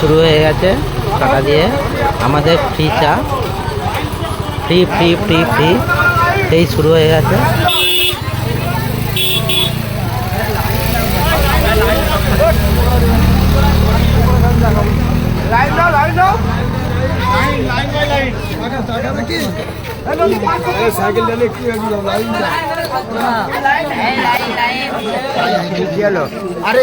শুরু হয়ে গেছে টাকা দিয়ে। আমাদের ফ্রি চা ফ্রি ফ্রি ফ্রি ফ্রি এই শুরু হয়ে গেছে। আরে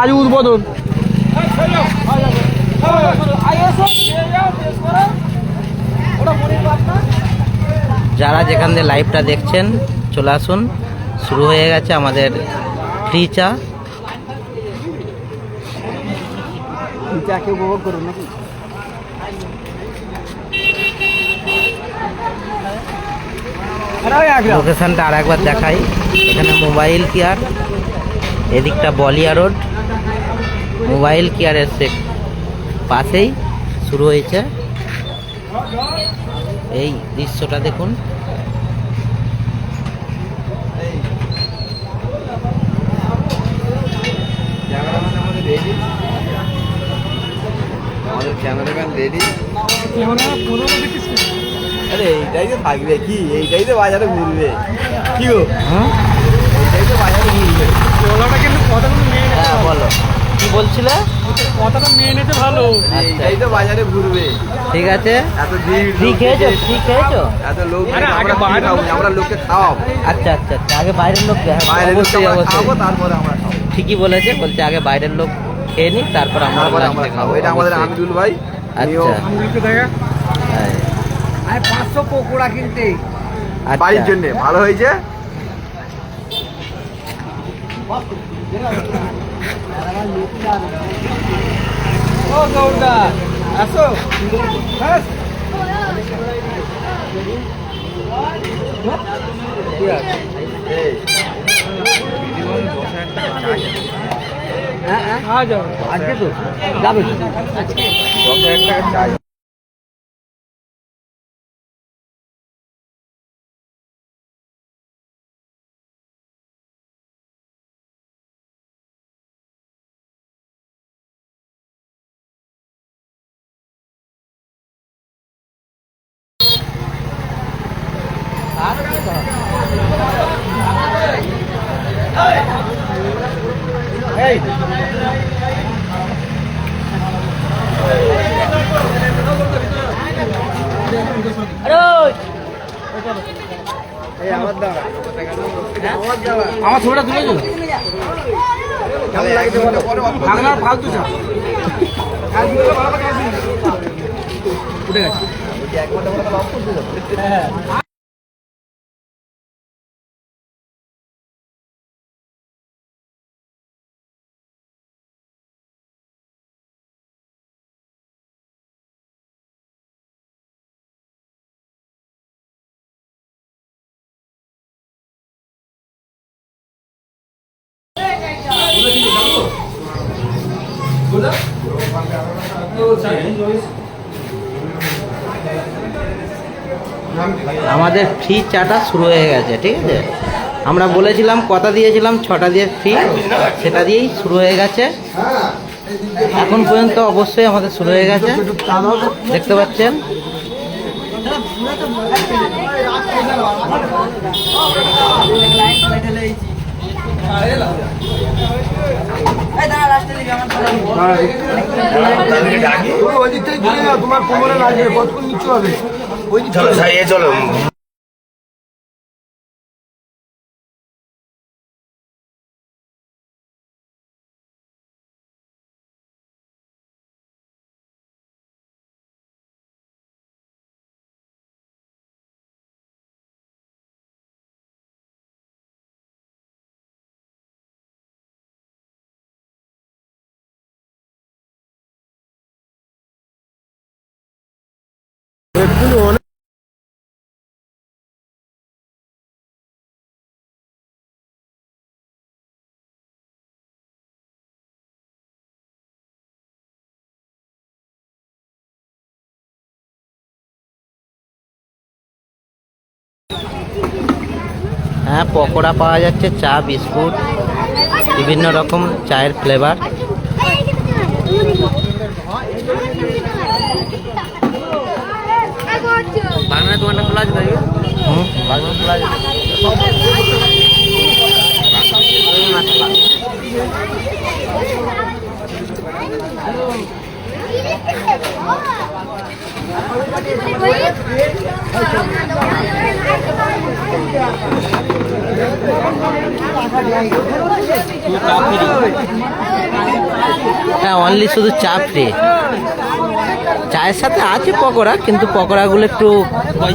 আজ উদ্বোধন। যারা যেখান দিয়ে লাইভটা দেখছেন চলে আসুন। শুরু হয়ে গেছে আমাদের ফ্রি চা চাকে উপভোগ করুন নাকি? লোকেশনটা আর একবার দেখাই। এখানে মোবাইল কেয়ার এদিকটা বলিয়া রোড মোবাইল কেয়ারের সে পাশেই শুরু হয়েছে। এই দৃশ্যটা দেখুন। আরে এইটাই তো থাকবে কি? এইটাই তো বাজারে ঘুরবে। কি গো? এইটাই তো বাজারে ঘুরবে। হ্যাঁ বলো। কি বলছিলে? আচ্ছা। এইটাই তো বাজারে ঘুরবে। ঠিক আছে। এত ভিড় খেয়েছো? ফ্রি খেয়েছো? এত লোক আমরা আমরা লোককে খাওয়াবো। আচ্ছা আচ্ছা আচ্ছা। আগে বাইরের লোক হ্যাঁ, খাওয়াবো তারপরে আমরা খাব। ঠিকই বলেছে বলছে আগে বাইরের লোক খেয়ে নিক তারপর আমরা আমরা খাব। এটা আমাদের ভাই আচ্ছা। হ্যাঁ। আরে পাঁচশো পকোড়া কিনতে। আচ্ছা। বাড়ির জন্য ভালো হয়েছে? ও গৌরদা আসো হ্যাঁ আজকে তো যাবে। তো দশ হাজার টাকা চাই এই আমার ছবিটা তুলে দিল ফালতু চা উঠে গেছে। আমাদের ফ্রি চাটা শুরু হয়ে গেছে, ঠিক আছে? আমরা বলেছিলাম কথা দিয়েছিলাম, ছটা দিয়ে ফ্রি সেটা দিয়েই শুরু হয়ে গেছে। এখন পর্যন্ত অবশ্যই আমাদের শুরু হয়ে গেছে। দেখতে পাচ্ছেন? তোমার কোমরে লাগবে কতক্ষণ নিচু হবে? ওই চলো সাইয়ে চলো। হ্যাঁ পকোড়া পাওয়া যাচ্ছে চা বিস্কুট বিভিন্ন রকম চায়ের ফ্লেভার খোলা আছে তাই হুম বাংলা খোলা আছে হ্যাঁ অনলি শুধু চা ফ্রি চায়ের সাথে আছে পকোড়া, কিন্তু পকোড়াগুলো একটু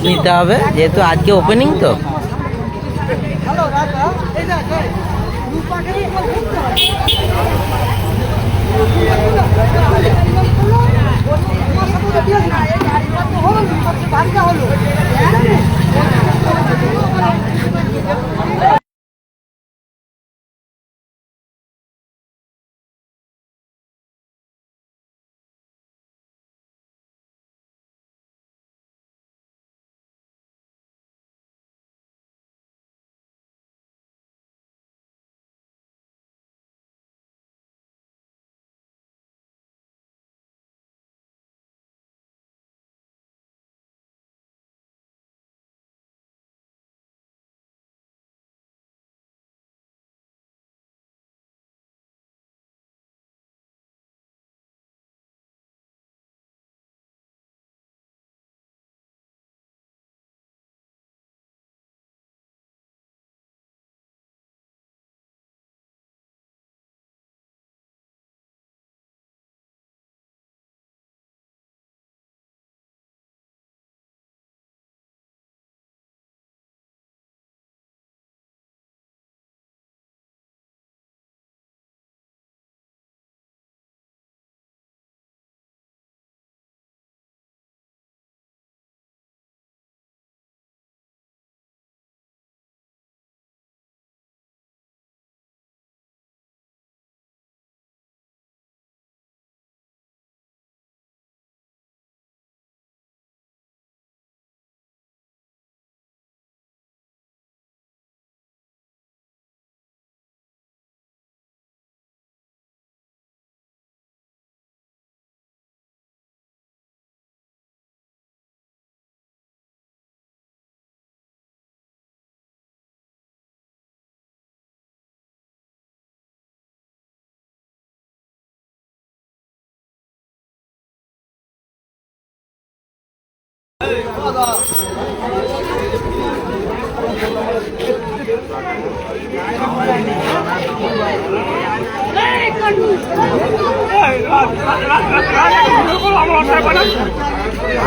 নিতে হবে, যেহেতু আজকে ওপেনিং তো।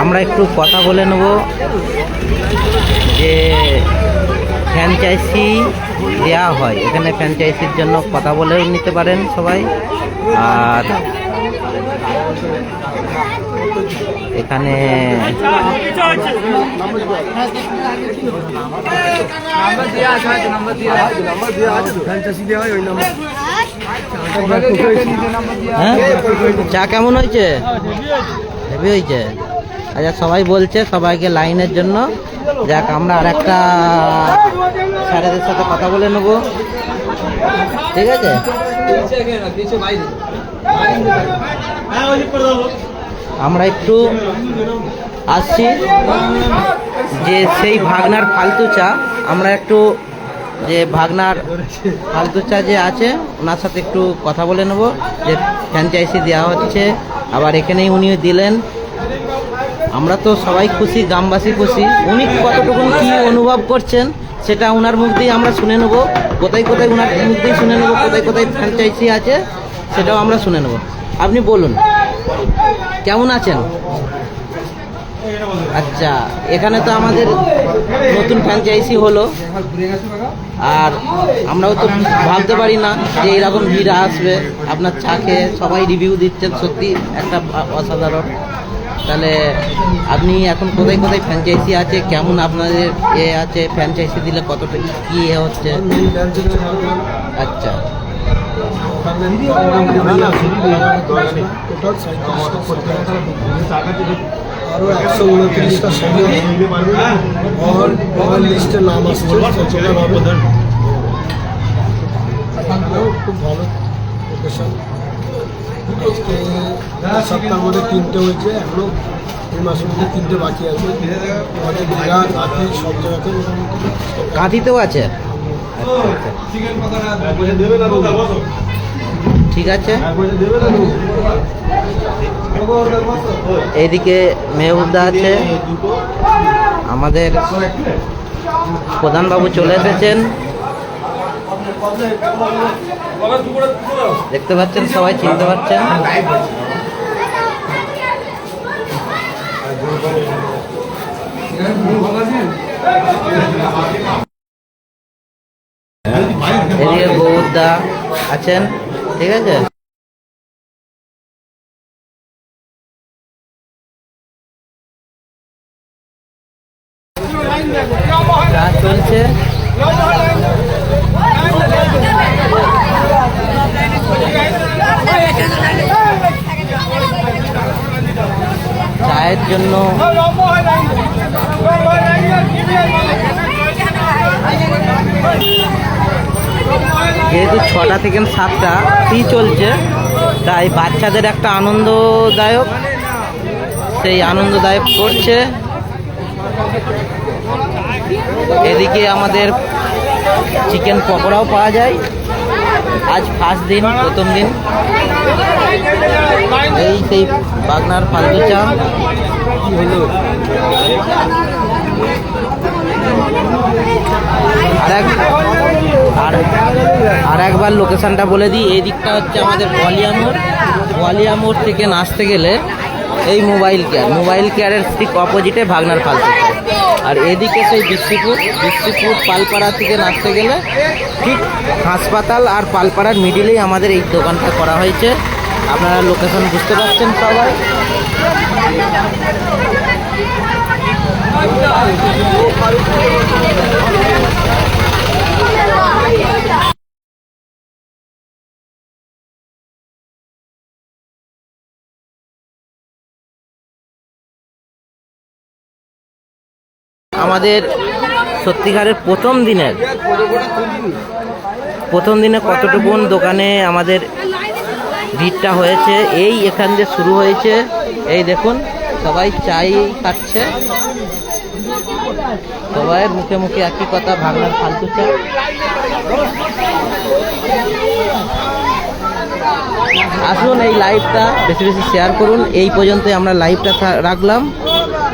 আমরা একটু কথা বলে নেব যে ফ্র্যাঞ্চাইজি দেওয়া হয়। এখানে ফ্র্যাঞ্চাইজির জন্য কথা বলেও নিতে পারেন সবাই। আর এখানে নাম্বার দেওয়া আছে তো ফ্র্যাঞ্চাইজি দেওয়া হয় ওই নাম্বার হ্যাঁ চা কেমন হয়েছে? হেভি হয়েছে? আচ্ছা সবাই বলছে সবাইকে লাইনের জন্য। যাক আমরা আর একটা স্যারেদের সাথে কথা বলে নেব। ঠিক আছে? আমরা একটু আসছি যে সেই ভাগনার ফালতু চা। আমরা একটু যে ভাগনার ফালতু চা যে আছে, ওনার সাথে একটু কথা বলে নেব, যে ফ্র্যাঞ্চাইজি দেওয়া হচ্ছে। আবার এখানেই উনিও দিলেন। আমরা তো সবাই খুশি, গ্রামবাসী খুশি। উনি কতটুকু কি অনুভব করছেন, সেটা ওনার মুখ দিয়ে আমরা শুনে নেব। কোথায় কোথায় ওনার মুখ দিয়ে শুনে নেব, কোথায় কোথায় ফ্র্যাঞ্চাইজি আছে, সেটাও আমরা শুনে নেব। আপনি বলুন। কেমন আছেন? আচ্ছা এখানে তো আমাদের নতুন ফ্র্যাঞ্চাইজি হলো। আর আমরাও তো ভাবতে পারি না যে এরকম ভিড় আসবে। আপনার চা খেয়ে সবাই রিভিউ দিচ্ছেন, সত্যি একটা অসাধারণ। তাহলে আপনি এখন কোথায় কোথায় ফ্র্যাঞ্চাইজি আছে? কেমন আপনাদের এ আছে? ফ্র্যাঞ্চাইজি দিলে কতটা কী হচ্ছে? আচ্ছা। আরও একশো উনত্রিশটা সমিতি অল অল লিস্টে নাম আসছে খুব ভালো লোকেশন আজকে সপ্তাহের মধ্যে তিনটে হয়েছে এখনও এই মাসের মধ্যে তিনটে বাকি আছে আমাদের দীঘা ঘাটি সব জায়গাতে কাঁথিতেও আছে ঠিক আছে? এইদিকে মেহবুবদা আছে। আমাদের প্রধানবাবু চলে এসেছেন। দেখতে পাচ্ছেন সবাই চিনতে পারছেন? এদিকে গৌরদা আছেন। ঠিক আছে? চলছে। চায়ের জন্য যেহেতু ছটা থেকে সাতটা ফ্রি চলছে, তাই বাচ্চাদের একটা আনন্দদায়ক, সেই আনন্দদায়ক করছে। এদিকে আমাদের চিকেন পকোড়াও পাওয়া যায়। আজ ফার্স্ট দিন, প্রথম দিন। এই সেই বাগনার ফালতু চা আর আর একবার লোকেশানটা বলে দিই, এই দিকটা হচ্ছে আমাদের মোড়। মোড় থেকে নাচতে গেলে এই মোবাইল কেয়ার মোবাইল কেয়ারের ঠিক অপোজিটে ভাগনার চা। আর এদিকে সেই বিশ্বপুর বিশ্বপুর পালপাড়া থেকে নাচতে গেলে ঠিক হাসপাতাল আর পালপাড়ার মিডিলেই আমাদের এই দোকানটা করা হয়েছে। আপনারা লোকেশন বুঝতে পারছেন সবাই। আমাদের সত্যিকারের প্রথম দিনের। প্রথম দিনে কতটুকুন দোকানে আমাদের ভিড়টা হয়েছে, এই এখান দিয়ে শুরু হয়েছে। এই দেখুন, সবাই চাই খাচ্ছে। সবাই মুখে মুখে একই কথা ভাগনার ফালতু চা আসুন এই লাইভটা বেশি বেশি শেয়ার করুন। এই পর্যন্তই আমরা লাইভটা রাখলাম।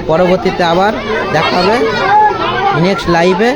পরবর্তীতে আবার দেখা হবে নেক্সট লাইভে